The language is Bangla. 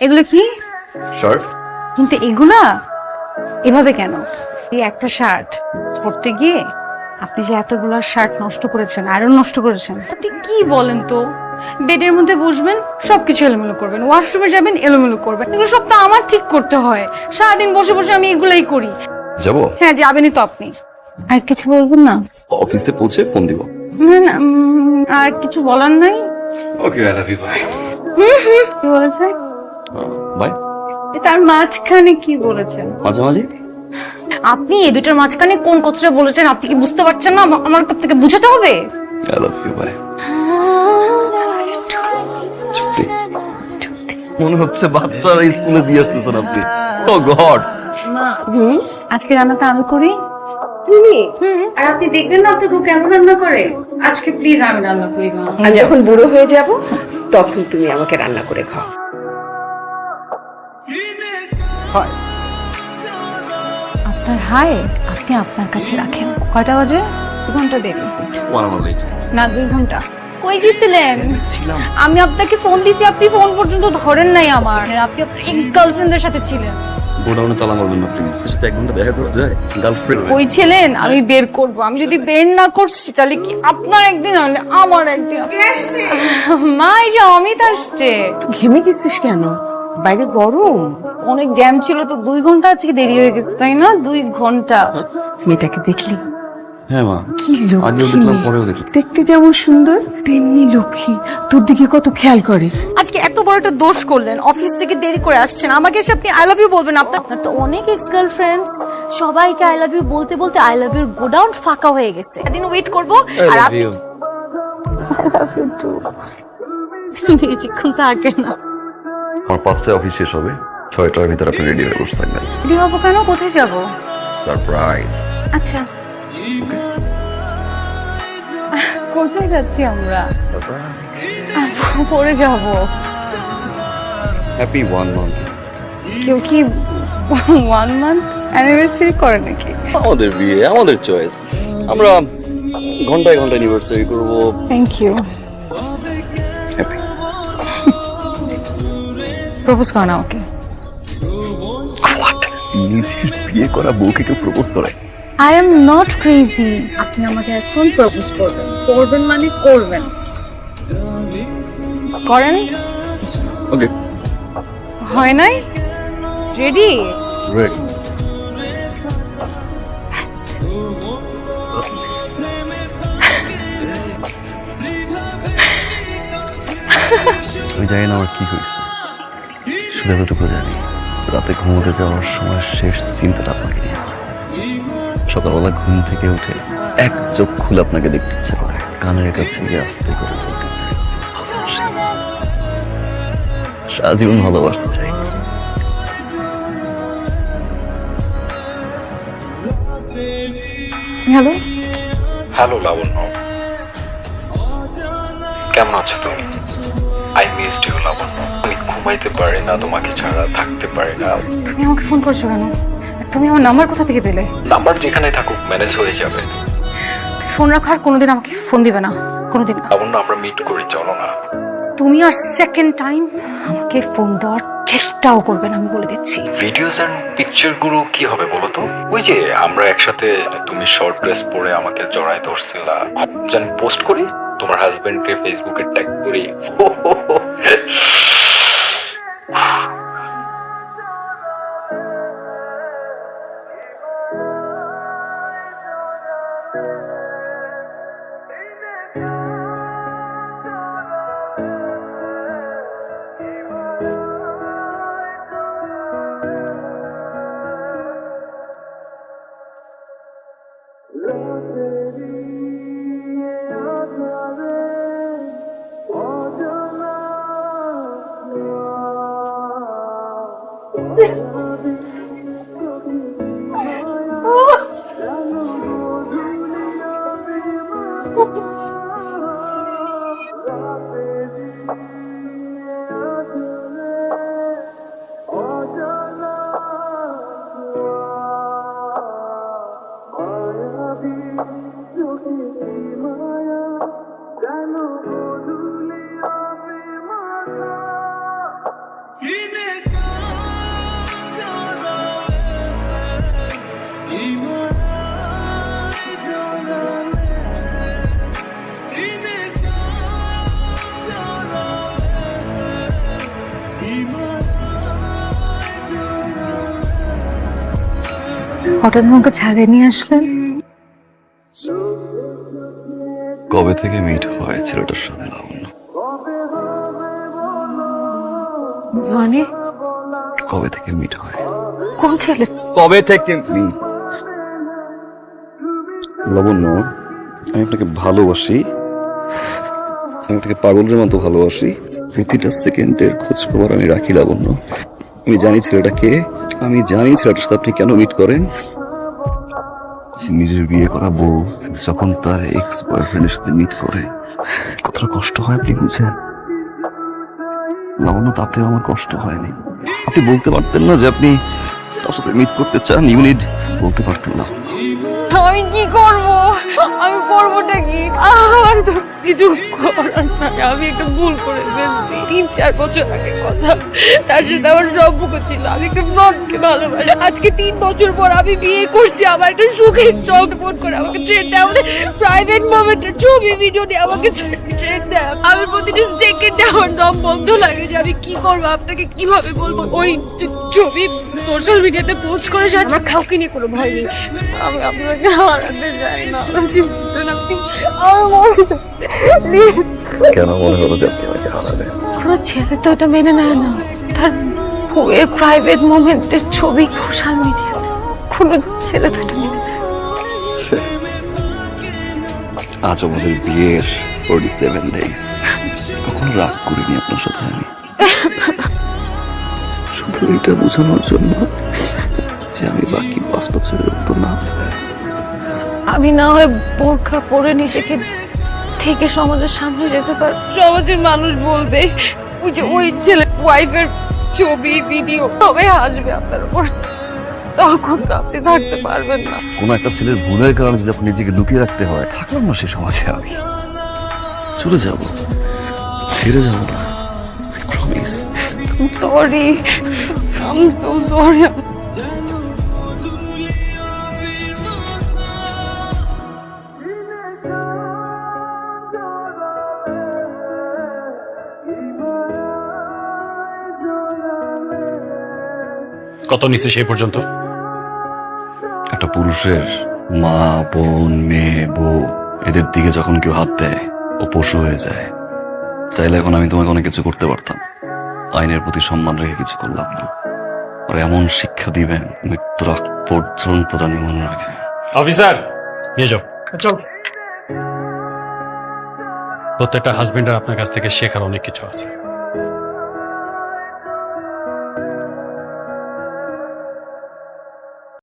এগুলো কি? শার্ট কিন্তু এগুলা? এভাবে কেন? এই একটা শার্ট পরতে গিয়ে আপনি যে এতগুলো শার্ট নষ্ট করেছেন আয়রন নষ্ট করেছেন। আপনি কি বলেন তো? বেডের মধ্যে বসবেন সবকিছু এলোমেলো করবেন। ওয়াশরুমে যাবেন এলোমেলো করবেন। এগুলো সব তো আমার ঠিক করতে হয়। সারাদিন বসে বসে আমি এগুলাই করি। যাব? হ্যাঁ যাবেনই তো আপনি। আর কিছু বলবেন না? অফিসে পৌঁছে ফোন দিব। না, না, উম, আর কিছু বলার নাই? Okay I love you bye কি বলেছেন বাই তার মাঝখানে কি বলেছেন? মাঝে মাঝে আপনি এই দুটোর মাঝখানে কোন কথাটা বলেছেন? আপনি কি বুঝতে পারছেন না? আমা- আমার থেকে বুঝাতে হবে? আই লাভ ইউ সত্যি মনে হচ্ছে বাচ্চারা স্কুলে দিয়ে আসতেছেন আপনি। Oh God. আজকে রান্নাটা আমি করি? তুমি? আর আপনি দেখবেন না আপনার বউ কেমন রান্না করে? আজকে প্লিজ আমি রান্না করি মা। আমি যখন বুড়ো হয়ে যাব তখন তুমি আমাকে রান্না করে খাও। আপনার হাই আপনি আপনার কাছে রাখেন। কয়টা বাজে? দু ঘণ্টা দেরি। না দুই ঘণ্টা। কই গেছিলেন? আমি আপনাকে ফোন দিছি আপনি ফোন পর্যন্ত ধরেন নাই আমার। আপনি আপনার এক্স গার্লফ্রেন্ডের সাথে ছিলেন। গোডাউনে তালা মারবেন না প্লিজ সাথে এক ঘণ্টা দেখা করা যায়। গার্লফ্রেন্ড ওই ছিলেন? আমি বের করব। আমি যদি বের না করছি তাহলে কি আপনার একদিন হলে আমার একদিন মা এই যে অমিত আসছে। ঘেমে গেছিস কেন? বাইরে গরম। অনেক জ্যাম ছিল তো দুই ঘণ্টা আজকে দেরি হয়ে গেছে তাই না? দুই ঘণ্টা। মেয়েটাকে দেখলি? হ্যাঁ মা। কি লক্ষ্মী মেয়ে। দেখতে যেমন সুন্দর তেমনি লক্ষ্মী। তোর দিকে কত খেয়াল করে। আজকে এত বড় একটা দোষ করলেন অফিস থেকে দেরি করে আসছেন। আমাকে এসে আপনি আই লাভ ইউ বলবেন আপনার আপনার তো অনেক এক্স গার্লফ্রেন্ডস সবাইকে আই লাভ ইউ বলতে বলতে আই লাভ ইউর গোডাউন ফাঁকা হয়ে গেছে। একদিন ওয়েট করব আর আপনি বেশিক্ষণ থাকে না। আমার পাঁচটায় অফিস শেষ হবে। ছয়টার ভিতরে আপনি রেডি হয়ে বসে থাকবেন। রেডি হব কেন? কোথায় যাব? সারপ্রাইজ আচ্ছা। কোথায় যাচ্ছি আমরা? পরে যাব। হ্যাপি ওয়ান মান্থ কেউ কি ওয়ান মান্থ অ্যানিভার্সারি করে নাকি? আমাদের বিয়ে আমাদের চয়েস আমরা ঘন্টায় ঘন্টায় অ্যানিভার্সারি করব। থ্যাংক ইউ প্রপোজ করো না ওকে। নিজের বিয়ে করা বউকে কেউ প্রপোজ করে? আই এম নট ক্রেজি আপনি আমাকে এখন প্রপোজ করবেন। করবেন মানে করবেন। করেন। ওকে হয় নাই? রেডি রেডি আমি জানি না আমার কি হয়েছে। শুধু এতটুকু জানি। রাতে ঘুমোতে যাওয়ার সময় শেষ চিন্তাটা আপনাকে নিয়ে সকালবেলা ঘুম থেকে উঠে এক চোখ খুলে আপনাকে দেখতে ইচ্ছে করে। কানের কাছে গিয়ে আস্তে করে বলতে ইচ্ছে সারাজীবন ভালোবাসতে চাই। হ্যালো? হ্যালো লাবণ্য। কেমন আছো তুমি? I missed you Labonya. আমি ঘুমাইতে পারি না তোমাকে ছাড়া থাকতে পারি না। তুমি আমাকে ফোন করছ কেন? তুমি আমার নাম্বার কোথা থেকে পেলে? নাম্বার যেখানে থাকুক ম্যানেজ হয়ে যাবে। তুমি ফোন রাখার কোনোদিন আমাকে ফোন দিবে না কোনোদিন। লাবণ্য আমরা মিট করি চলো না। তুমি আর সেকেন্ড টাইম আমাকে ফোন দেওয়ার চেষ্টাও করবে না আমি বলে দিচ্ছি। ভিডিওস এন্ড পিকচারগুলো কি হবে বলো তো? ওই যে আমরা একসাথে তুমি শর্ট ড্রেস পরে আমাকে জড়ায় ধরছিলা। যেন পোস্ট করি তোমার হাজবেন্ডকে ফেসবুকে ট্যাগ করি। হঠাৎ আমাকে ছাদে নিয়ে আসলেন। কবে থেকে মিট হয় ছেলেটার সাথে? লাবণ্য মানে? কবে থেকে মিট হয়? কোন ছেলে? কবে থেকে লাবণ্য আমি আপনাকে ভালোবাসি। আমি আপনাকে পাগলের মতো ভালোবাসি। প্রতিটা সেকেন্ডের খোঁজ খবর আমি রাখি লাবণ্য আমি জানি ছেলেটাকে আমি জানি ছেলেটার সাথে আপনি কেন মিট করেন। নিজের বিয়ে করা বউ যখন তার এক্স বয়ফ্রেন্ডের সাথে মিট করে, কতটা কষ্ট হয় আপনি বুঝেন? লাবণ্য, তাতেও আমার কষ্ট হয়নি। আপনি বলতে পারতেন না যে আপনি তার সাথে মিট করতে চান ইউনিট বলতে পারতেন না। আমি কি করব? আমি করবোটা কি? আমার তো কিছু করার নাই। আমি একটা ভুল করে ফেলছি। তিন, চার বছর আগে কথা। তার সাথে আমার সম্পর্ক ছিল। আমি একটা ফ্রডকে ভালোবাসি। আজকে তিন বছর পর আমি বিয়ে করছি। আমার একটা সুখের চোখ ফোন করে আমাকে ট্রেন দেয়। আমাদের প্রাইভেট মোমেন্টের ছবি ভিডিও নিয়ে আমাকে ট্রেন দেয়। আমি প্রতিটা সেকেন্ডে আমার দম বন্ধ লাগে যে আমি কি করব, আপনাকে কীভাবে বলব? ওই ছবি সোশ্যাল মিডিয়াতে পোস্ট করে যে আমার কাউকে নিয়ে কোনো ভয় নেই। আমি আপনাকে হারাতে চাই না। আমার কেন মনে হলো যে আপনি আমাকে হারাবেন ছেলে তো এটা মেনে নেয় না। তার বউয়ের প্রাইভেট মোমেন্টের ছবি সোশ্যাল মিডিয়াতে কোনো ছেলে তো এটা মেনে নেয় আজ আমাদের বিয়ের ফোর্টি সেভেন ডেজ কখনো রাগ করিনি আপনার সাথে আমি। শুধু এটা বোঝানোর জন্য যে আমি বাকি পাঁচটা ছেলের মতো না। আমি না হয় বোরখা পরে নিজেকে থেকে সমাজের সামনে যেতে পার সমাজের মানুষ বলবে ওই যে ওই ছেলে ওয়াইফের ছবি ভিডিও সবাই হাসবে আপনার উপর। তখন তো আপনি থাকতে পারবেন না। কোনো একটা ছেলের ভুলের কারণে যদি আপনি নিজেকে লুকিয়ে রাখতে হয় থাকলাম না সে সমাজে আমি। চলে যাব। ছেড়ে যাব না। Promise sorry I'm so sorry কত নিচে সেই পর্যন্ত? একটা পুরুষের মা বোন মেয়ে বউ এদের দিকে যখন কেউ হাত দেয় ও পশু হয়ে যায়। চাইলে এখন আমি তোমাকে অনেক কিছু করতে পারতাম। আইনের প্রতি সম্মান রেখে কিছু করলাম না। আর এমন শিক্ষা দিবেন মৃত্যুর আগ পর্যন্ত জানি মনে রাখে। অফিসার নিয়ে যাও। চল প্রত্যেকটা হাজবেন্ডের আপনার কাছ থেকে শেখার অনেক কিছু আছে।